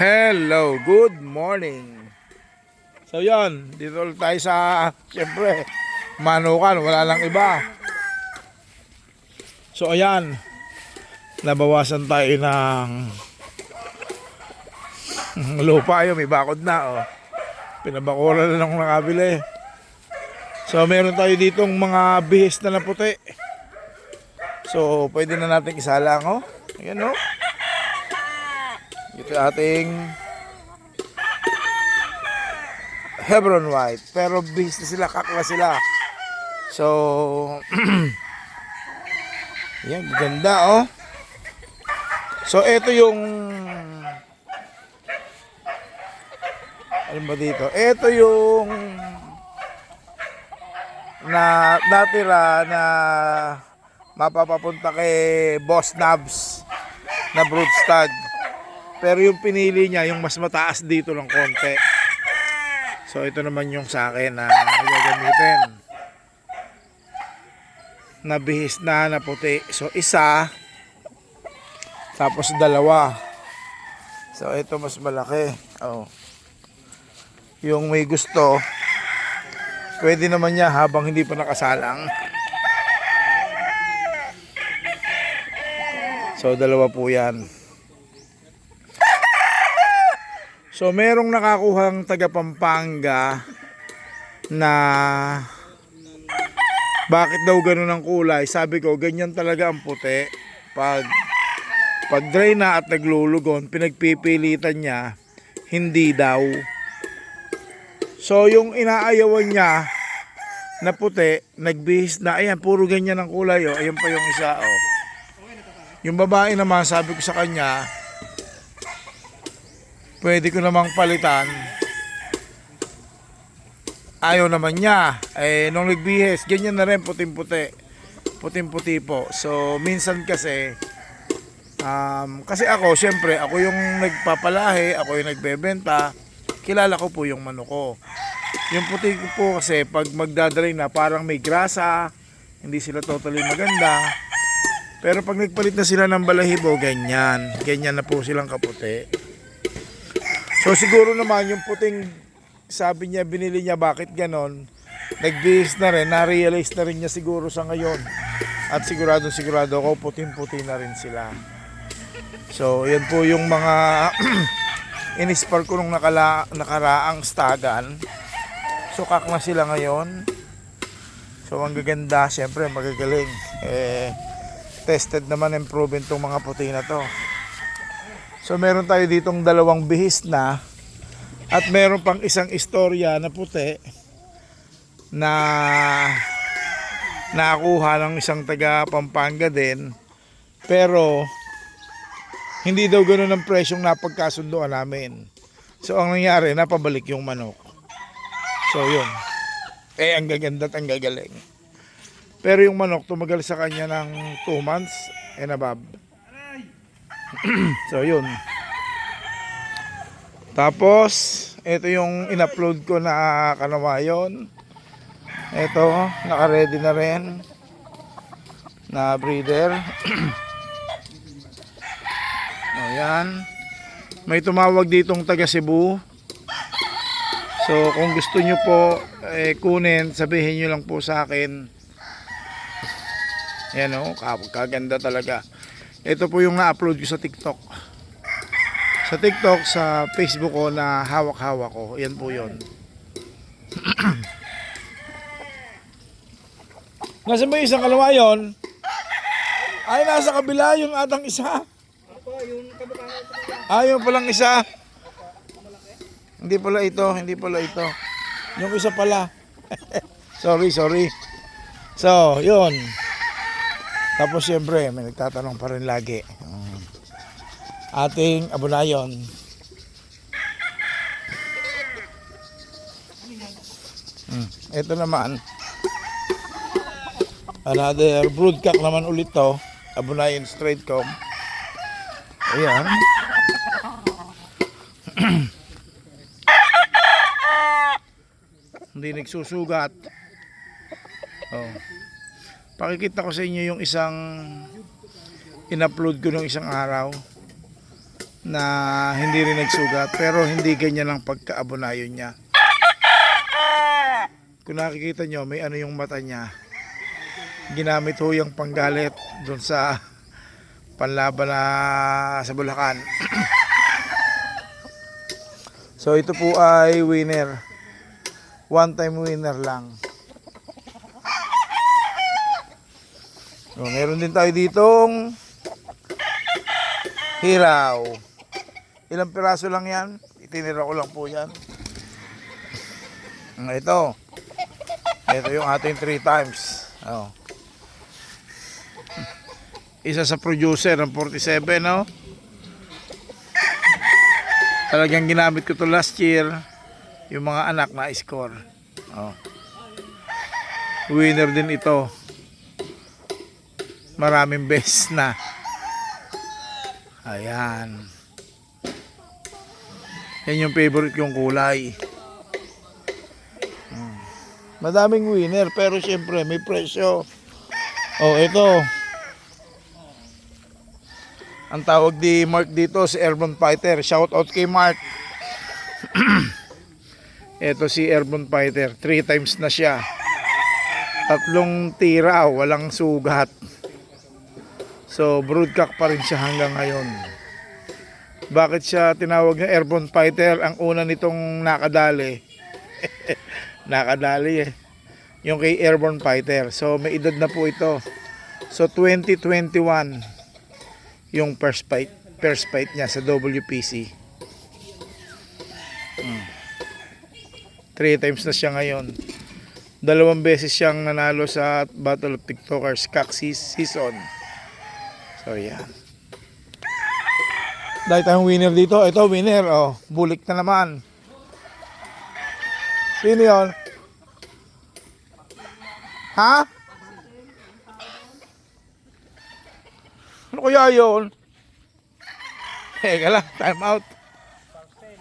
Hello, good morning. So yon, dito tayo sa, siyempre, manukan, wala lang iba. So ayan, nabawasan tayo ng lupa yun, may bakod na oh. Pinabakuran na kung nakabili. So meron tayo ditong mga bihis na na puti. So pwede na natin isalang oh. Ayan oh. Ito ating Hebron White. Pero na sila, kakla sila. So, yan, ganda oh. So, ito yung ano ba dito? Ito yung na natira na mapapapunta kay Boss Nabs na broodstag. Pero yung pinili niya, yung mas mataas dito ng konti. So ito naman yung sa akin na gagamitin. Nabihis na na puti. So isa, tapos dalawa. So ito mas malaki. Oh. Yung may gusto, pwede naman niya habang hindi pa nakasalang. So dalawa po yan. So merong nakakuhang taga Pampanga na bakit daw ganun ang kulay? Sabi ko, ganyan talaga ang puti. Pag pag dry na at naglulugon, pinagpipilitan niya, hindi daw. So yung inaayawan niya na puti, nagbihis na, ayan, puro ganyan ang kulay, oh. ayan pa yung isa, oh. Yung babae naman, sabi ko sa kanya, pwede ko namang palitan. Ayaw naman niya. Eh, nung nagbihis, ganyan na rin, puting-puti. Puting-puti po. So, minsan kasi, um, kasi ako, syempre, ako yung nagpapalahi, ako yung nagbebenta, kilala ko po yung manok ko. Yung puti ko po kasi, pag magdadry na, parang may grasa, hindi sila totally maganda. Pero pag nagpalit na sila ng balahibo, ganyan. Ganyan na po silang kaputi. So siguro naman yung puting sabi niya, binili niya bakit ganon. Nagbihis na rin, na-realize na rin niya siguro sa ngayon. At sigurado sigurado ako puting-puti na rin sila. So yan po yung mga inispar ko nung nakala, nakaraang stagan. So kak na sila ngayon. So ang gaganda, syempre magagaling. Eh, tested naman and proven tong mga puti na to. So meron tayo ditong dalawang bihis na at meron pang isang istorya na puti na nakuha ng isang taga Pampanga din. Pero hindi daw ganoon ang presyong napagkasundoan namin. So ang nangyari, napabalik yung manok. So yun. Eh ang gaganda at ang gagaling. Pero yung manok tumagal sa kanya ng 2 months and above. so yun. Tapos, ito yung in-upload ko na kanawayon. Ito, naka-ready na rin. Na breeder. Ayan. May tumawag ditong taga Cebu. So, kung gusto nyo po eh, kunin, sabihin nyo lang po sa akin. Yan o, kaganda talaga. Ito po yung na-upload ko sa TikTok. Sa TikTok, sa Facebook ko na hawak-hawak ko. Yan po yun. Nasa ba yung isang kalawayon? Ay, nasa kabila yung atang isa. Ah, yung palang isa. Hindi pala ito, hindi pala ito. Yung isa pala. sorry, sorry. So, yun. Tapos siyempre, may nagtatanong pa rin lagi. Um, ating abunayon. Hmm, ito naman. Another broodcock naman ulit to. Abunayon straight comb. Ayan. Hindi nagsusugat. Oh. Pakikita ko sa inyo yung isang in-upload ko nung isang araw. na hindi rin nagsugat pero hindi ganyan ang pagkaabonayo niya. Kung nakikita nyo, may ano yung mata niya. Ginamit ho yung panggalit doon sa panlaban na sa Bulacan. so ito po ay winner. One time winner lang. So, meron din tayo ditong hiraw. Ilang piraso lang yan. Itinira ko lang po yan. Ito. Ito yung ating 3 times. Oh. Isa sa producer ng 47, no? Talagang ginamit ko to last year. Yung mga anak na score. Oh. Winner din ito. Maraming best na. Ayan. Yan yung favorite kong kulay. Hmm. Madaming winner pero syempre may presyo. Oh, ito. Ang tawag di Mark dito si Airborne Fighter. Shout out kay Mark. ito si Airborne Fighter. Three times na siya. Tatlong tira, walang sugat. So, broodcock pa rin siya hanggang ngayon. Bakit siya tinawag na airborne fighter? Ang una nitong nakadali. nakadali eh. Yung kay airborne fighter. So, may edad na po ito. So, 2021 yung first fight, first fight niya sa WPC. Hmm. Three times na siya ngayon. Dalawang beses siyang nanalo sa Battle of TikTokers CAC season. So, yan. Dahil tayong winner dito. Ito, winner. Oh, bulik na naman. Sino yun? Ha? Ano kaya yun? Teka lang, time out.